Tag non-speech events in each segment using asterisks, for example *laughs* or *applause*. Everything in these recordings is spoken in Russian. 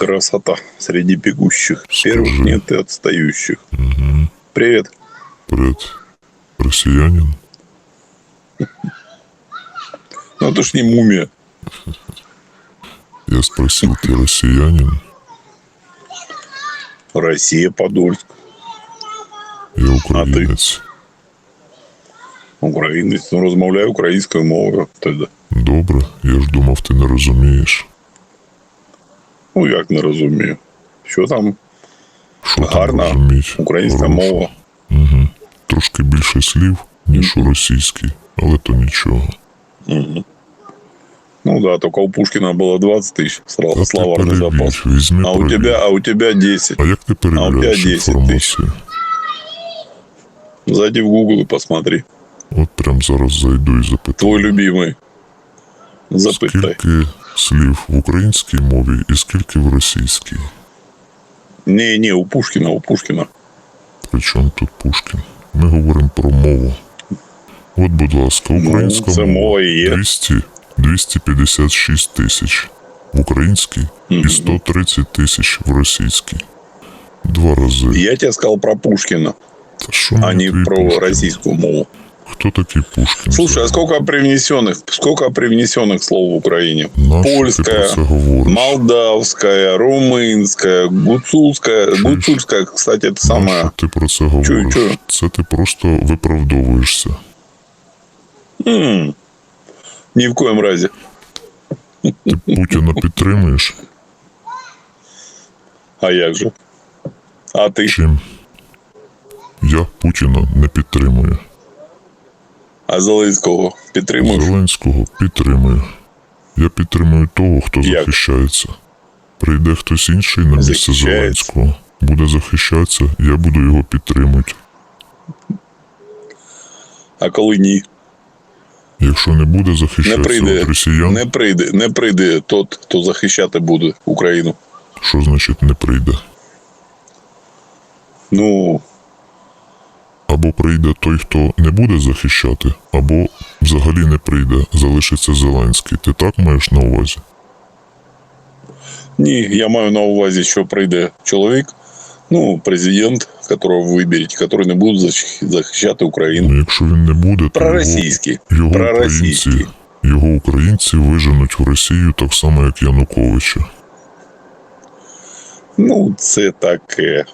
Красота среди бегущих. Скажи. Первых нет и отстающих. Угу. Привет. Привет. Россиянин? *laughs* Ну это ж не мумия. Я спросил, ты россиянин? Россия, Подольск. Я українець. Українець. Ну розмовляю українською мовою. Тоді. Добре, я ж думав, ти не розумієш. Ну як не розумію. Що там Що Гарна там розуміть? українська Хороше. мова? Угу. Трошки більше слів, ніж у російській, але то нічого. Ну да, только у Пушкина было 20 тысяч А сразу ти словарный запас. перевір, візьми А у перевір. тебя, а у тебя 10. А як ти перевіряєш 10 інформацію? Зайди в Google и посмотри. От прям зараз зайду і запитаю. Твой любимый. Запытай. Скільки слів в українській мові і скільки в російській? Не, не, у Пушкина, у Пушкина. Причому тут Пушкін? Ми говоримо про мову. От, будь ласка, українська Ну, мова є. 200, 256 тисяч в українській і 130 тисяч в російській. Два рази. Я тебе сказал про Та що а не про Пушкін? российскую мову Хто такий Пушкін? Слушай, а сколько привнесенных, сколько привнесенных слов в Украине? Нащо ти Польская, про це говориш? молдавская, румынская, гуцульская. Гуцульская, кстати, это самое. Нащо ти про це говориш? чую. Це ти просто виправдовуєшся. М, Ни в коем разе. Путіна підтримуєш? А як же? А ти? Чим? Я Путіна не підтримую. А Зеленського підтримуєш? Зеленського підтримую. Я підтримую того, хто Як? захищається. Прийде хтось інший на місце Зеленського, буде захищатися, я буду його підтримувати. А коли ні? Якщо не буде Не захищатися прийде, від росіян, не прийде, не прийде тот, хто захищати буде Україну. що значить не прийде? Ну, Або прийде той, хто не буде захищати, або взагалі не прийде, залишиться Зеленський. Ти так маєш на увазі? ні, я маю на увазі, що прийде чоловік, ну, президент, которого ви виберете, який не буде захищати Україну. Ну, якщо він не буде, то його, Проросійський. його українці, Проросійський. його українці виженуть в Росію так само, як Януковича. Ну, це таке.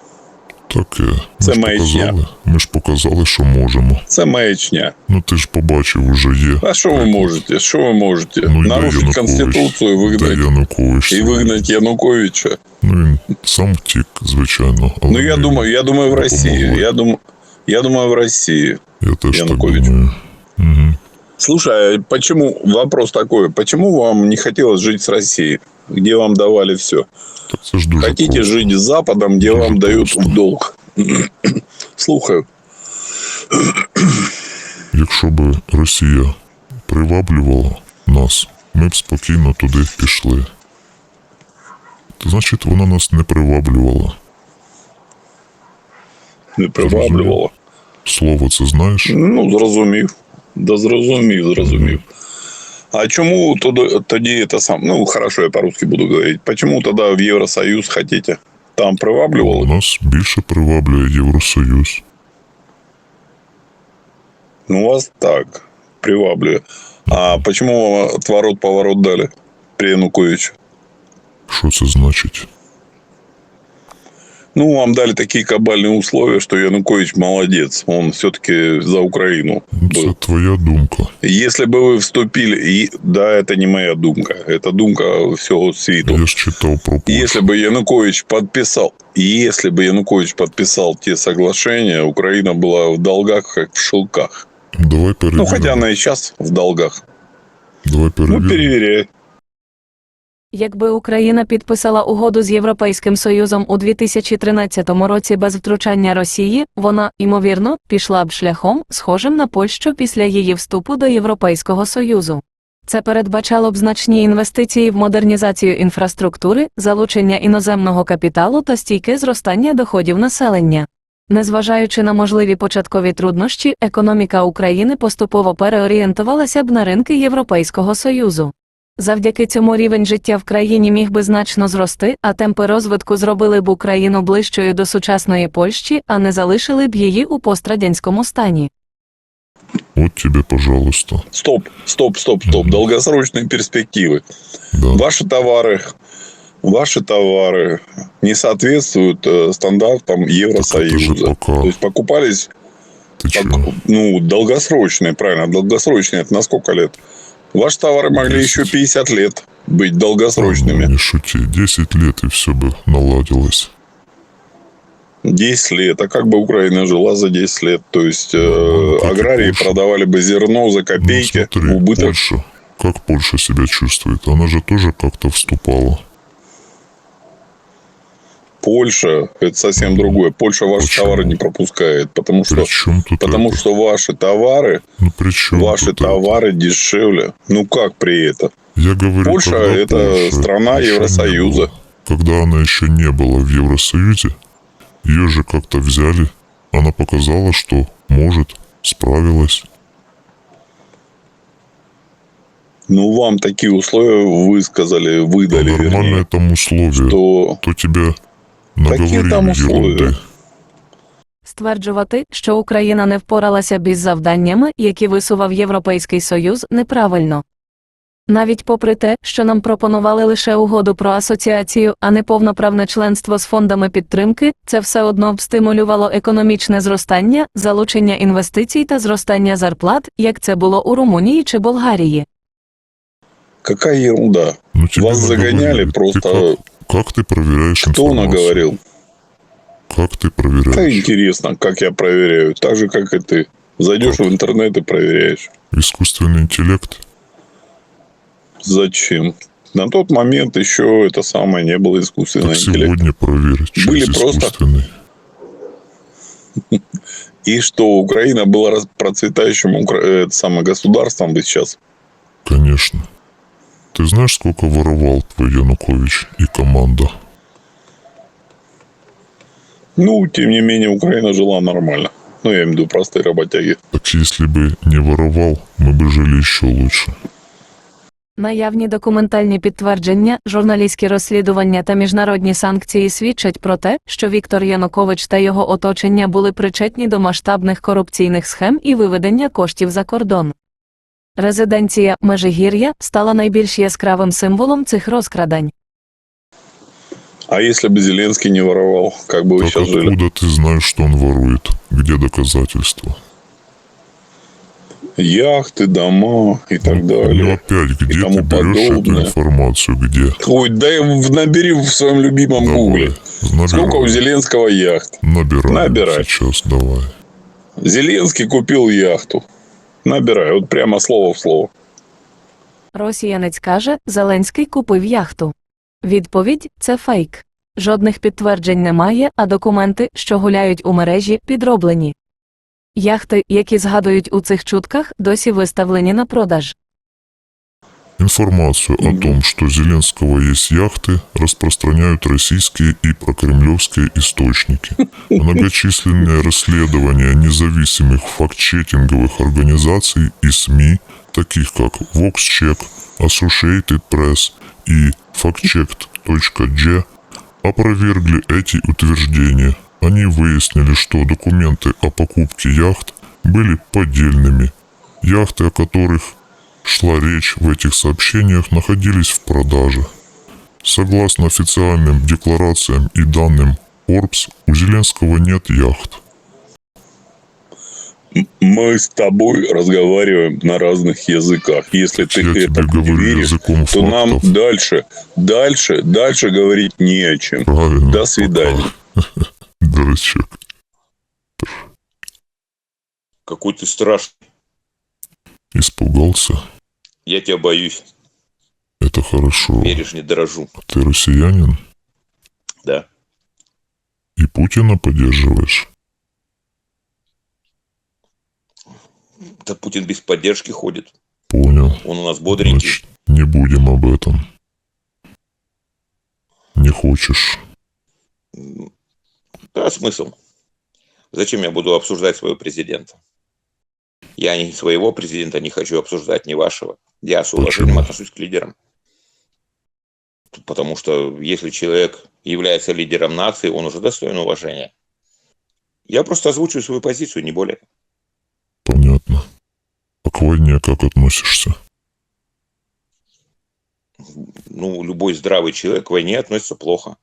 Таке. Ми Це ж маячня. показали. Ми ж показали, що можемо. Це маячня. Ну ти ж побачив, уже є. А що ви можете? Що ви можете? Ну, Янукович? Конституцію, вигнати Янукович? і вигнати Януковича. Ну він сам втік, звичайно. Але Ну, я думаю, я думаю, в. России. Я думаю, я думаю, в России. Я теж Янукович. так думаю. Угу. Слушай, а почему, вопрос такой, почему вам не хотелось жить с Россией, где вам давали все? Так це ж дуже Хотите просто. жить с Западом, где Дуже вам дают просто. в долг? *clears throat* Слухаю. Якщо б Росія приваблювала нас, ми б спокійно туди пішли. То значить, вона нас не приваблювала. Не приваблювало. Слово це знаєш? Ну, зрозумів. Да зрозумів, зрозумів. А чому тоді, тоді це сам? Ну, хорошо, я по-русски буду говорить. Почему тогда в Євросоюз хотите? Там приваблювало? Нас більше приваблює Євросоюз. Ну, вас так приваблює. А почему вам отворот-поворот дали при Януковиче? Що це значить? Ну, вам дали такие кабальные условия, что Янукович молодец. Он все-таки за Украину Ну, Це был. твоя думка. Если бы вы вступили... И, да, это не моя думка. Это думка всего світу. Я ж читав про Польщу. Если бы Янукович подписал... Если бы Янукович подписал те соглашения, Украина была в долгах, как в шелках. Давай Ну, перевіримо. хотя она и сейчас в долгах. Давай Ну, перевіримо. переверяй. Якби Україна підписала угоду з Європейським Союзом у 2013 році без втручання Росії, вона, ймовірно, пішла б шляхом, схожим на Польщу після її вступу до Європейського Союзу. Це передбачало б значні інвестиції в модернізацію інфраструктури, залучення іноземного капіталу та стійке зростання доходів населення. Незважаючи на можливі початкові труднощі, економіка України поступово переорієнтувалася б на ринки Європейського Союзу. Завдяки цьому рівень життя в країні міг би значно зрости, а темпи розвитку зробили б Україну ближчою до сучасної Польщі, а не залишили б її у пострадянському стані. Вот тебе, пожалуйста. Стоп, стоп, стоп, стоп. Мгм. Долгосрочные перспективы. Да. Ваши товары, ваши товары не соответствуют э, стандартам Так это же Евросоюза. пока. То есть покупались Ты чё? пок- ну, долгосрочные, правильно, долгосрочные. Это на сколько лет? Ваши товары могли Десять. еще 50 лет быть Ну, долгосрочными. не шути. 10 лет и все бы наладилось. 10 лет. А как бы Украина жила за 10 лет? То есть э, Ну, аграрии Польша. продавали бы зерно за Ну, копейки, смотри, убыток. Польша. Как Польша себя чувствует? Она же тоже как-то вступала. Польша это совсем другое. Польша ваши Почему? товары не пропускает, потому что потому это? что ваши товары Ну, при чем ваши тут это? товары дешевле. Ну как при этом? Я говорю, Польша это Польша страна Евросоюза. Когда она еще не была в Евросоюзе, ее же как-то взяли. Она показала, что может, справилась. Ну вам такие условия высказали, выдали, нормальное вернее, там условие. что То тебе Какие там условия? Стверджувати, що Україна не впоралася б із завданнями, які висував Європейський Союз, неправильно. Навіть попри те, що нам пропонували лише угоду про асоціацію, а не повноправне членство з фондами підтримки, це все одно б стимулювало економічне зростання, залучення інвестицій та зростання зарплат, як це було у Румунії чи Болгарії. какая ерунда. Ну, Вас загоняли. Ты просто. Как, ты проверяешь Кто информацию? наговорил? Как ты Да проверяешь? интересно, как я проверяю. Так же, как и ты. Зайдешь Как? в интернет и проверяешь. Искусственный интеллект? Зачем? На тот момент еще это самое не было искусственного Так интеллекта. сегодня проверь, через Были просто- искусственный. *laughs* И что Украина была процветающим э, это самое государством бы сейчас. Конечно. Ты знаешь, сколько воровал твой Янукович и команда? Ну, тем не менее, Украина жила нормально. Ну, я имею в виду простые работяги. Так если бы не воровал, мы бы жили еще лучше. Наявні документальні підтвердження, журналістські розслідування та міжнародні санкції свідчать про те, що Віктор Янукович та його оточення були причетні до масштабних корупційних схем і виведення коштів за кордон. Резиденція Межигір'я стала найбільш яскравим символом цих розкрадань. А если бы Зеленский не воровал, как бы вы Так сейчас жили? откуда ты знаешь, что он ворует? Где доказательства? Яхты, дома и так Ну далее. опять, где тому ты берешь эту подобное. информацию? Где? Ой, дай в- набери в своем любимом гугле. Давай, Сколько у набирай. Зеленского яхт? Набирай. Набирай. Сейчас, давай. Зеленский купил яхту. Набирай, от прямо слово в слово. Росіянець каже, Зеленський купив яхту. Відповідь це фейк. Жодних підтверджень немає, а документи, що гуляють у мережі, підроблені. Яхти, які згадують у цих чутках, досі виставлені на продаж. Информацию о том, что Зеленского есть яхты, распространяют российские и прокремлевские источники. *laughs* Многочисленные расследования независимых фактчекинговых организаций и СМИ, таких как VoxCheck, Associated Press и factchecked.g, опровергли эти утверждения. Они выяснили, что документы о покупке яхт были поддельными. Яхты, о которых шла речь в этих сообщениях, находились в продаже. Согласно официальным декларациям и данным Forbes, у Зеленского нет яхт. Мы с тобой разговариваем на разных языках. Если ты Я тебе этому не говорю веришь, языком то нам фактов. дальше, дальше, дальше говорить не о чем. Правильно. До свидания. *laughs* Дурачок. Какой ты страшный. Испугался? Я тебя боюсь. Это хорошо. Веришь, не дорожу. Ты россиянин? Да. И Путина поддерживаешь? Да Путин без поддержки ходит. Понял. Он у нас бодренький. Значит, не будем об этом. Не хочешь. Да, смысл. Зачем я буду обсуждать своего президента? Я ни своего президента не хочу обсуждать, ни вашего. Я с уважением Почему? отношусь к лидерам. Потому что если человек является лидером нации, он уже достоин уважения. Я просто озвучиваю свою позицию, не более. Понятно. А к войне как относишься? Ну, любой здравый человек к войне относится плохо.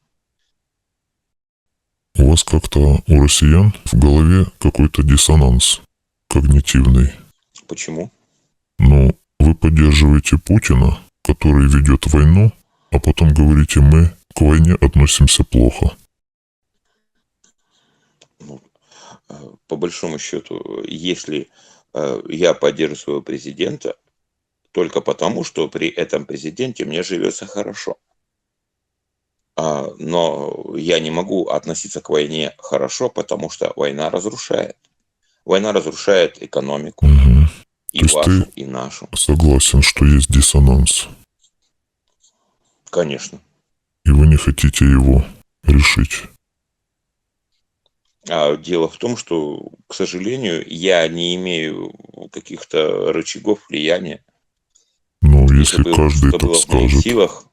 У вас как-то у россиян в голове какой-то диссонанс когнитивный. Почему? Ну, вы поддерживаете Путина, который ведет войну, а потом говорите, мы к войне относимся плохо. Э, По большому счету, если э, я поддерживаю своего президента, только потому, что при этом президенте мне живется хорошо. А, Но я не могу относиться к войне хорошо, потому что война разрушает. Война разрушает экономику, Мгм. и То есть вашу, ты- и нашу. Согласен, что есть диссонанс, Конечно. и вы не хотите его решить. А дело в том, что, к сожалению, я не имею каких-то рычагов влияния. Но если бы каждый так скажет, силах,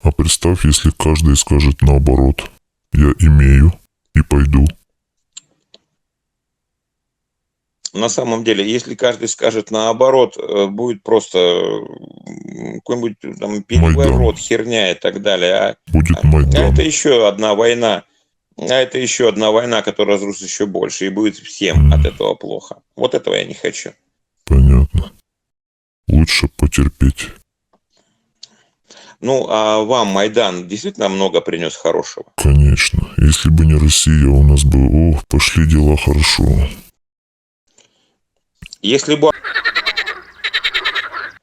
а представь, если каждый скажет наоборот, я имею и пойду. На самом деле, если каждый скажет наоборот, э, будет просто какой-нибудь там переворот, херня и так далее. А Будет А это еще одна война. А это еще одна война, которая разрушит еще больше. И будет всем от этого плохо. Вот этого я не хочу. Понятно. Лучше потерпеть. Ну, а вам Майдан действительно много принес хорошего? Конечно. Если бы не Россия, у нас бы, ох, пошли дела хорошо. Если бы...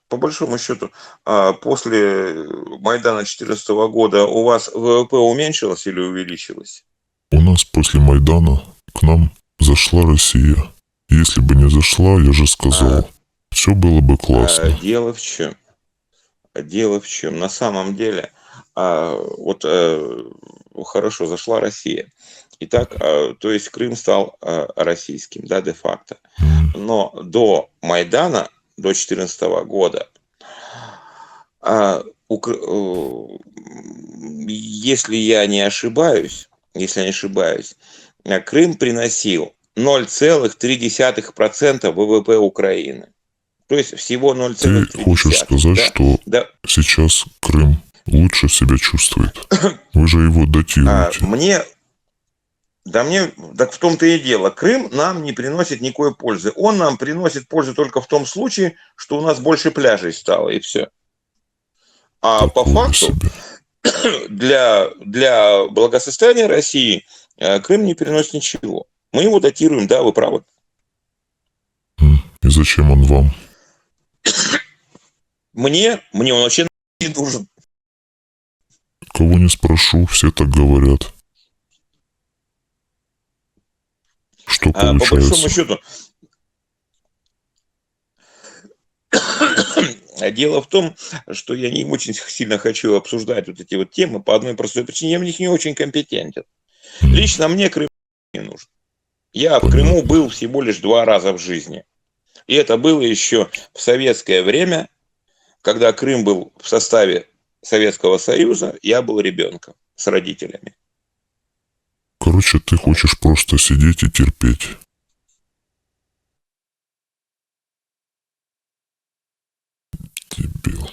По большому счету, а, после Майдана 2014 года у вас ВВП уменьшилось или увеличилось? У нас после Майдана к нам зашла Россия. Если бы не зашла, я же сказал, все было бы А, классно. Дело в чем? Дело в чем? На самом деле, а, вот э, хорошо, зашла Россия. Итак, а, то есть Крым стал а, российским, да, де-факто. Но до Майдана, до 2014 года, а, Укра- э, если я не ошибаюсь, если я не ошибаюсь, а, Крым приносил 0,3% ВВП Украины. То есть всего 0,3%. Ты хочешь сказать, да? что Да, сейчас Крым лучше себя чувствует? *coughs* Вы же его а, датируете. мне, да мне, так в том-то и дело, Крым нам не приносит никакой пользы. Он нам приносит пользу только в том случае, что у нас больше пляжей стало, и все. А по Такого факту, себе. *coughs* для, для благосостояния России э, Крым не приносит ничего. Мы его датируем, да, вы правы. И зачем он вам? Мне, мне он вообще не нужен. Кого не спрошу, все так говорят. Что А, по большому получается? счету, *coughs* дело в том, что я не очень сильно хочу обсуждать вот эти вот темы по одной простой причине. Я в них не очень компетентен. Лично мне Крым не нужен. Я в Понятно. Крыму был всего лишь два раза в жизни. И это было еще в советское время, когда Крым был в составе Советского Союза, я был ребенком с родителями. Короче, ты хочешь просто сидеть и терпеть. Дебил.